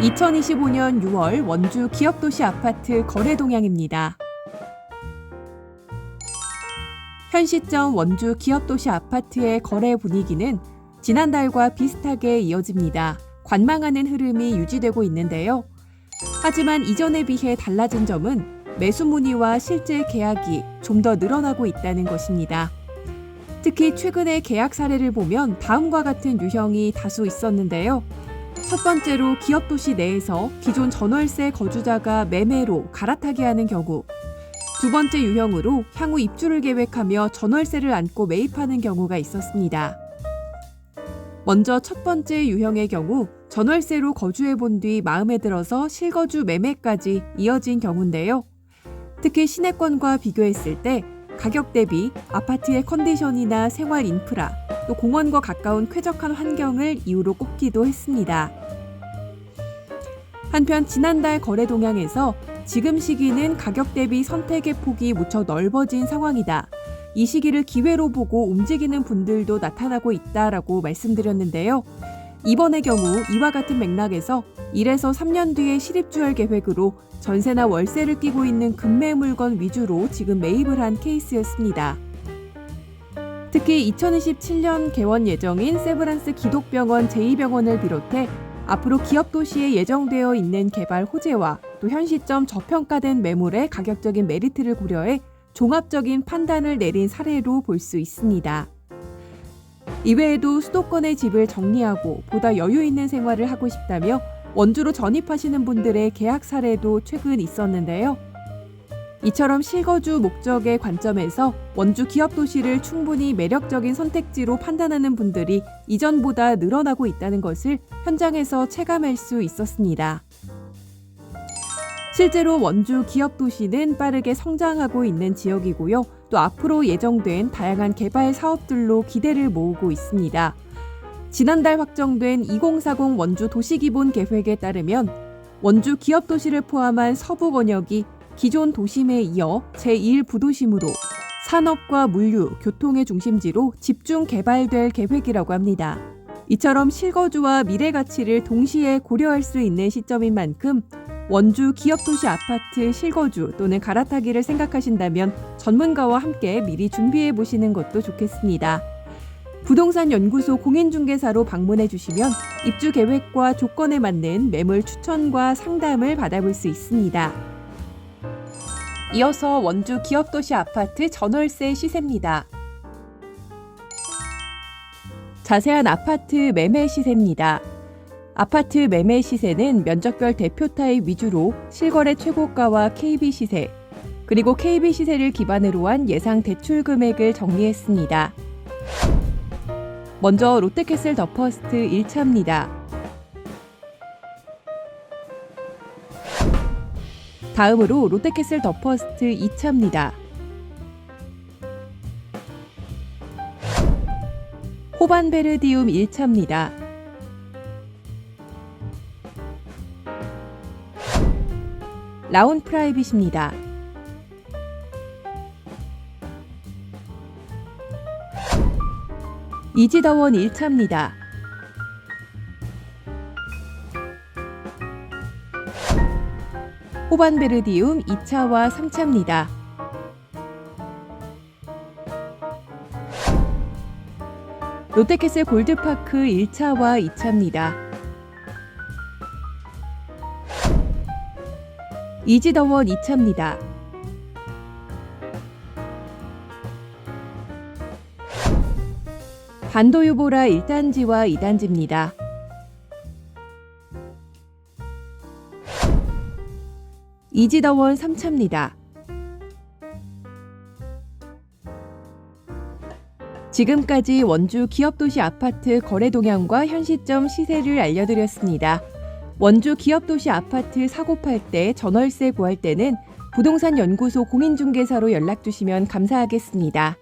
2025년 6월 원주 기업도시 아파트 거래 동향입니다. 현 시점 원주 기업도시 아파트의 거래 분위기는 지난달과 비슷하게 이어집니다. 관망하는 흐름이 유지되고 있는데요. 하지만 이전에 비해 달라진 점은 매수 문의와 실제 계약이 좀 더 늘어나고 있다는 것입니다. 특히 최근의 계약 사례를 보면 다음과 같은 유형이 다수 있었는데요. 첫 번째로 기업 도시 내에서 기존 전월세 거주자가 매매로 갈아타게 하는 경우. 두 번째 유형으로 향후 입주를 계획하며 전월세를 안고 매입하는 경우가 있었습니다. 먼저 첫 번째 유형의 경우 전월세로 거주해 본 뒤 마음에 들어서 실거주 매매까지 이어진 경우인데요. 특히 시내권과 비교했을 때 가격 대비 아파트의 컨디션이나 생활 인프라, 또 공원과 가까운 쾌적한 환경을 이유로 꼽기도 했습니다. 한편 지난달 거래 동향에서 지금 시기는 가격 대비 선택의 폭이 무척 넓어진 상황이다. 이 시기를 기회로 보고 움직이는 분들도 나타나고 있다라고 말씀드렸는데요. 이번의 경우 이와 같은 맥락에서 1에서 3년 뒤에 실입주할 계획으로 전세나 월세를 끼고 있는 금매 물건 위주로 지금 매입을 한 케이스였습니다. 특히 2027년 개원 예정인 세브란스 기독병원 제2병원을 비롯해 앞으로 기업 도시에 예정되어 있는 개발 호재와 또 현 시점 저평가된 매물의 가격적인 메리트를 고려해 종합적인 판단을 내린 사례로 볼 수 있습니다. 이외에도 수도권의 집을 정리하고 보다 여유 있는 생활을 하고 싶다며 원주로 전입하시는 분들의 계약 사례도 최근 있었는데요. 이처럼 실거주 목적의 관점에서 원주 기업 도시를 충분히 매력적인 선택지로 판단하는 분들이 이전보다 늘어나고 있다는 것을 현장에서 체감할 수 있었습니다. 실제로 원주 기업 도시는 빠르게 성장하고 있는 지역이고요. 또 앞으로 예정된 다양한 개발 사업들로 기대를 모으고 있습니다. 지난달 확정된 2040 원주 도시기본 계획에 따르면 원주 기업 도시를 포함한 서부 권역이 기존 도심에 이어 제1 부도심으로 산업과 물류, 교통의 중심지로 집중 개발될 계획이라고 합니다. 이처럼 실거주와 미래 가치를 동시에 고려할 수 있는 시점인 만큼 원주 기업도시 아파트 실거주 또는 갈아타기를 생각하신다면 전문가와 함께 미리 준비해 보시는 것도 좋겠습니다. 부동산 연구소 공인중개사로 방문해 주시면 입주 계획과 조건에 맞는 매물 추천과 상담을 받아볼 수 있습니다. 이어서 원주 기업도시 아파트 전월세 시세입니다. 자세한 아파트 매매 시세입니다. 아파트 매매 시세는 면적별 대표 타입 위주로 실거래 최고가와 KB 시세, 그리고 KB 시세를 기반으로 한 예상 대출 금액을 정리했습니다. 먼저 롯데캐슬 더 퍼스트 1차입니다. 다음으로 롯데캐슬 더 퍼스트 2차입니다. 호반베르디움 1차입니다. 라운 프라이빗입니다. 이지더원 1차입니다. 호반베르디움 2차와 3차입니다. 롯데캐슬 골드파크 1차와 2차입니다. 이지더원 2차입니다. 반도유보라 1단지와 2단지입니다. 이지더원 3차입니다. 지금까지 원주 기업도시 아파트 거래 동향과 현 시점 시세를 알려드렸습니다. 원주 기업도시 아파트 사고 팔 때 전월세 구할 때는 부동산 연구소 공인중개사로 연락 주시면 감사하겠습니다.